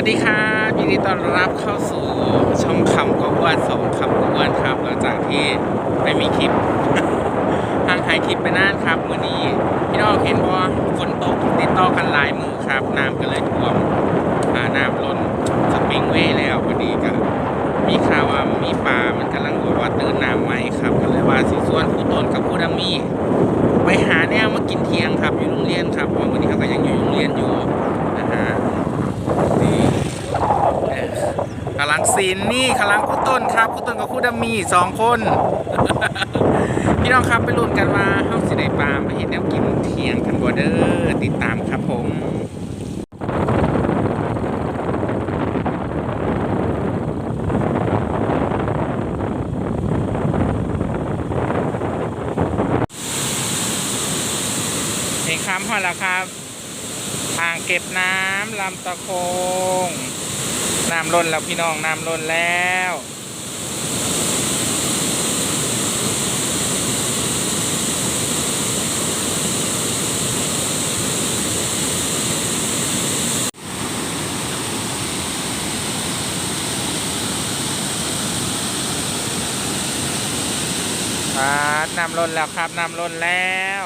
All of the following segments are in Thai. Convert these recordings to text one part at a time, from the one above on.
วัสดีครับยินดีต้อนรับเข้าสู่ช่องคำก็อ้วนสองคำก็อ้วนครับ หลังจากที่ไม่มีคลิปทางไทยคลิปไปนานครับวันนี้พี่น้องเห็นว่าฝนตกติดต่อกันหลายมือครับน้ำก็เลยท่วมน้ำล้นสปริงเวย์แล้วพอดีก็มีข่าวว่ามีปลา มันกำลังบอกว่าตื่นน้ำใหมครับก็เลยว่าสิส่วนผู้ต้นกับผู้ดามีไปหาแนวมากินเที่ยงครับอยู่โรงเรียนครับเพราะวันนี้เขาก็ยังอยู่โรงเรียนอยู่นะฮะ นี่เอ่อ กำลังซีนนี่กำลังคู่ต้นครับคู่ต้นกับคู่ดามีสองคน พี่น้องครับไปลุ้นกันว่าเฮาสิได้ปลามาเห็นแนวกินเที่ยงกันบ่เด้อติดตามครับผมเห็นคำพอแล้วครับ อ่างเก็บน้ำลำตะโคง น้ำล้นแล้วพี่น้องน้ำล้นแล้วน้ำล้นแล้วครับน้ำล้นแล้ว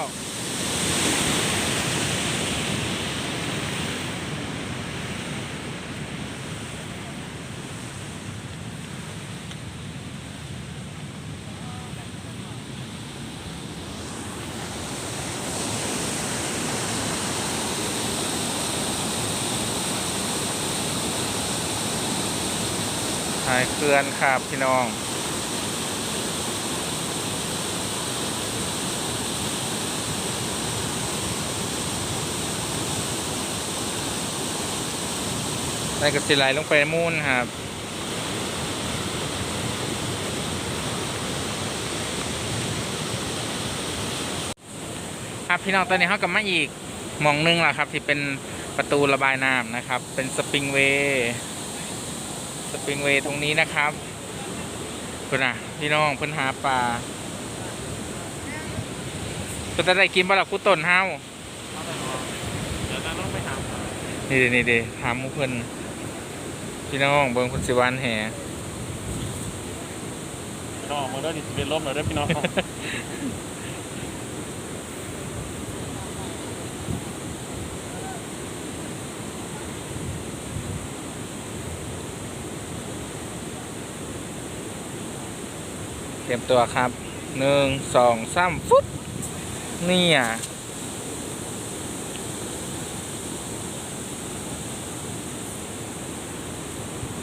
ายเคลื่อนครับพี่น้องได้กระสิไหลลงไปมูนครับครับพี่น้องตอนนี้เขากลับมาอีกมองหนึงแล้วครับ ที่เป็นประตูระบายน้ำนะครับ เป็นสปริงเวย์ สปริงเวย์ตรงนี้นะครับคุณน่ะพี่น้องเพิ่นหาปลาเพิ่นจะได้กินปลาหลักผู้ต้นเฮาเดี๋ยวเราต้องไปถามนี่เดนี่เดถามหมูเพิ่นพี่น้องเบิ่งคุณสิวันแห่พี่น้องมาเด้อดิเป็นลมเลยเด้อพี่น้อง รียมตัวครับหนึ่งสองสามฟุ๊บนี่อะ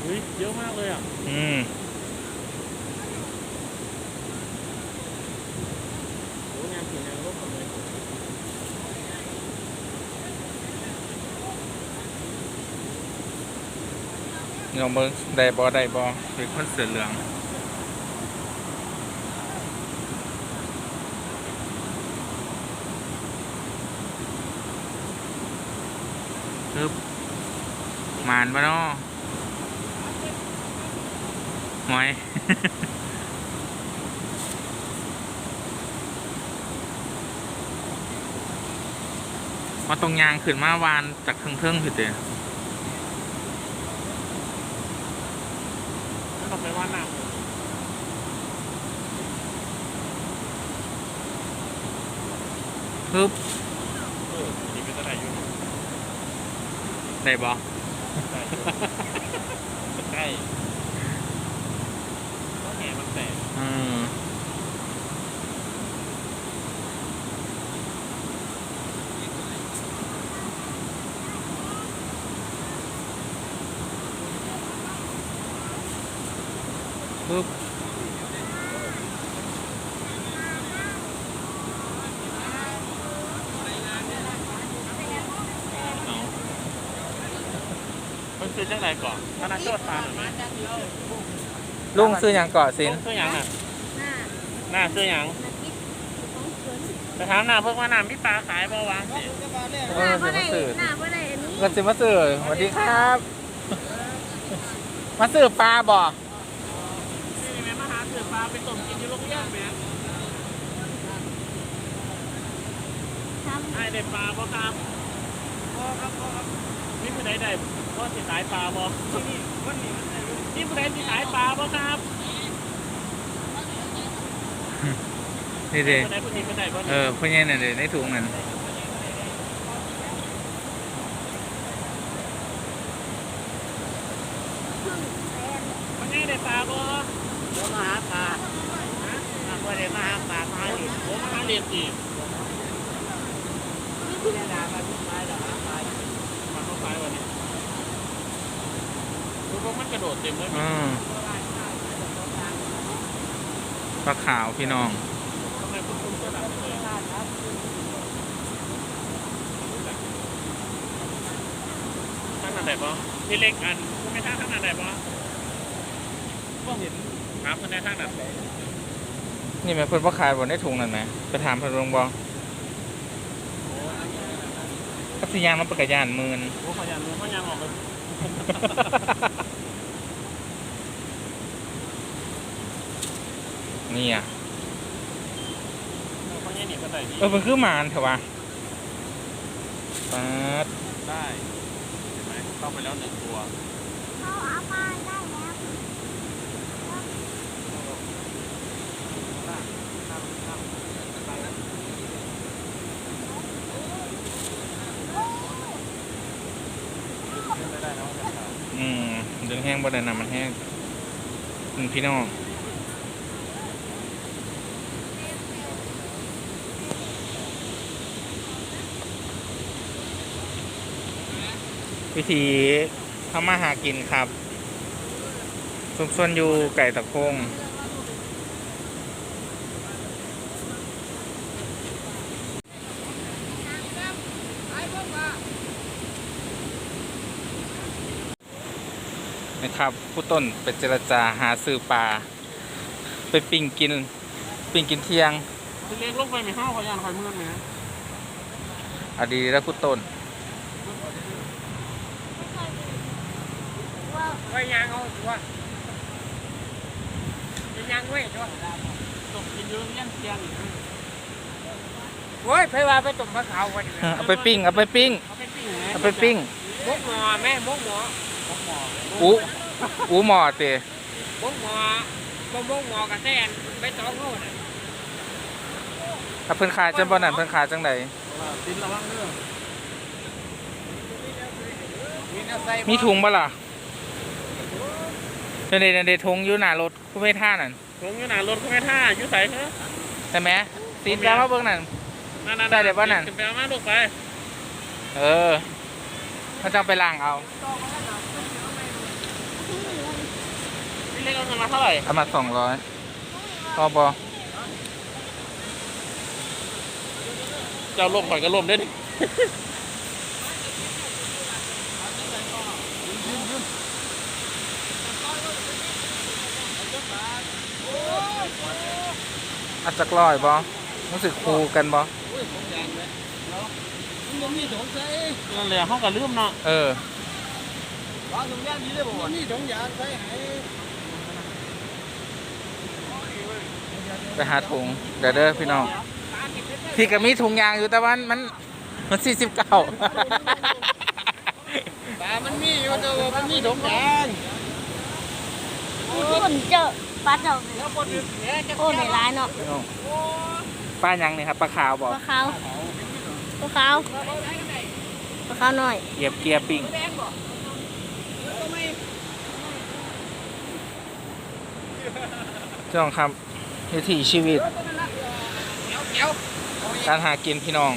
เฮ้ยเยอะมากเลยอะ อืมโอ้งานถึงานรบหมดเลยลองเบิ่งได้บ่ได้บ่เป็นคนเสือเหลือง ปึ๊บหมานปะเนาะหอย มาตรงยางขึ้นมาวานจากเทิงๆคือเด้ถ้าเราไปว่าน้ปึ๊บำเออนี่เป็นอะไรอยู่ ได้บ่ได้อยู่ใกล้เพราะแหมันแตก อืมปึ๊บ เอา มันคือจังไรก่อนธนาคารตาหรือไม่ลุงซื้อหยังเกาะสินซื้อหยังอะหน้าหน้าซื้อหยังหน้าคิดของสวนไปถามหน้าเพิ่งว่าหน้ามีปลาขายบ่วะสิเออสิมาซื้อหน้าเมื่อไรอันนี้เงินสิมาซื้อสวัสดีครับ มาซื้อปลาบ่นี่แม่มาหาเสือปลาไปต้มกินอยู่โรงเรียนแม่ทำไอ้ได้ปลาบ่ครับพ่อครับพ่อครับนี่คือได้ได้ เว่าสิขายปลาบ่นี่ผู้ใดสิขายปลาบ่ครับนี่เด้ผู้ใดผู้นี้ผู้ใดบ่เออพ่อใหญ่นั่นเด้ในถุงนั่นผู้นี้ได้ปลาบ่เดี๋ยวมาหาปลามาบ่ได้มาหาปลามาหาลิโอ้มาหาเรียนสิที่นานามาทุกไม้แล้วหาปลามาเข้าขายวันนี้ ดูว่ามันกระโดดเต็มเลยอืมปลาขาวพี่น้องทำไมคุณคุณก็ดับเลยท่านอันไหนบ่พี่เล็กอันคุณไม่ท่าท่านอันไหนบ่ก็เห็นครับคุณในท่านอันไหนนี่แม่เพิ่นบ่ขายบ่ในถุงนั่นแหมไปถามเพิ่นลงบ่ก็สิยางมันปกกยานหมื่นโอ้พยานรู้พยานออกเลย นี่อะพยานหนีกันได้ดีเออมันคือหมานเถอะวะปัดได้เห็นไหมเข้าไปแล้วหนึ่งตัว เขาเอามาได้แล้ว ไม่ได้นะว่าจะขาย อืมดึงแห้งบ่ได้นะมันแห้งอืมพี่น้องวิธีทำมาหากินครับซุกซนอยู่ไก่ตะโคง นะครับผู้ต้นไปเจรจาหาซื้อปลาไปปิ้งกินปิ้งกินเที่ยงพี่เล็กลงไปมีห้าพยานคอยมืดไหมอะดีแล้วผู้ต้นไว้ยางเอาตัวเป็นยางไว้ตัวตกกินเยอะยังเที่ยงอีกโอ้ยไปว่าไปต้มปลาขาววันนี้เอาไปปิ้งเอาไปปิ้งเอาไปปิ้งไหมเอาไปปิ้งมกหมอแม่มกหมอ อูอูหมอเตะมกหมอบ่มกหมอกระแตนไปตองโน่นน่ะถ้าเพิ่นขายจังบ่นั่นเพิ่นขายจังไดตินระวังเด้อมีน้ำใส่มีถุงบ่ล่ะเดนเดนเดถุงอยู่หน้ารถผู้ไม่ท่านั่นลงอยู่หนารถเขาไม่ท่าอยู่ใส่เถอะใช่ไหมซีนแล้วมาเบิ่งนั่นนั่นๆได้เดี๋ยวว่านั่นขึ้นไปเอามาลูกไป เออมันจะไปล้างเอา พี่เล็กเอาเงินมาเท่าไหร่เอามาสองร้อยพอบอเจ้าลมข่อยก็ลมได้ดิอาจจะกร้อยบอรู้สึกคูกันบอมันมีถุงใส่นั่นแหละห้องกับลืมเนาะเออวางถุงยางดีเลยบ่มันมีถุงยางใส่ให้ ไปหาถุงเดี๋ยวเด้อพี่น้อง พี่ก็มีถุงยางอยู่แต่ว่ามันมันสี่สิบเก้าปลามันมีอยู่แต่ว่ามันมีถุงยางคนเจอปลาเจ้าแล้วคนอื่นแหน่จะโอ้ในร้ายเนาะป้ายังนี่ครับปลาขาวบปอกลาขาวปลาขาวปลาขาวหน่อยเหยียบเกียร์ปิ้งจ้องครับ วิถีชีวิต การหากินพี่น้อง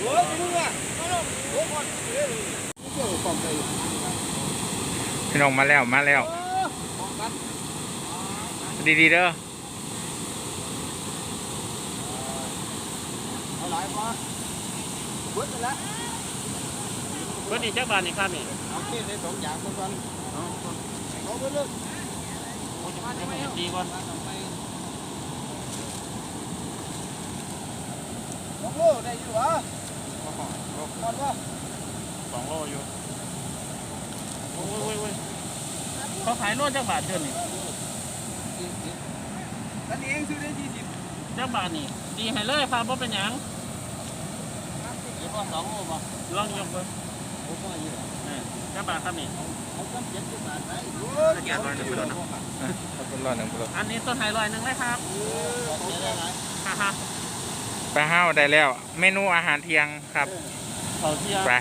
โอ้ยมึงอะโอ้ก่อนเฮ้ย กี่ยวกับความใจพี่น้องมาแล้วมาแล้ว ของกันดีๆเด้อเอาหลายพอเบิดแล้วเพื่อนอีกแค่บานอีกครับนี่เอาเกได้สองอย่างก่อนเอาไปเลยโอ้ยจะมาจะมาตีก่อนโลได้อยู่วะหอดวะสองโลอยู่ โอ้ยโอ้ยโอ้ยเขาขายโลจักบาทเดือนนี่อันนี้เองซื้อได้ยี่สิบจักบาทนี่ดีให้เลยครับว่าเป็นหยังเดี๋ยวพอสองโลบ่ลองยกเบิ่งผมก็อยู่เออจักบาทครับนี่เขาต้องเจ็ดสิบบาทไหมตะเกียบร้อยหนึ่งไปแล้วนะขอบคุณรอดหนึ่งปลอันนี้ต้นไฮร้อยหนึ่งเลยครับเจ็ดได้ไหมฮ่าฮ่า ไปห้าวได้แล้ว เมนูอาหารเที่ยงครับ เขาเที่ยง ไป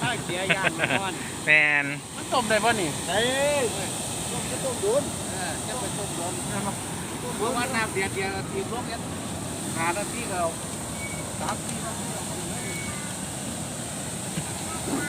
ถ้าเสียยานมันแมนมันต้มได้ป่ะนี่เฮ้ยต้มจะต้มโดนจะไปต้มโดนเพราะว่าน้ำเดือดเดียวทีมลกเนี่ยหานาทีเราสามสี่นาที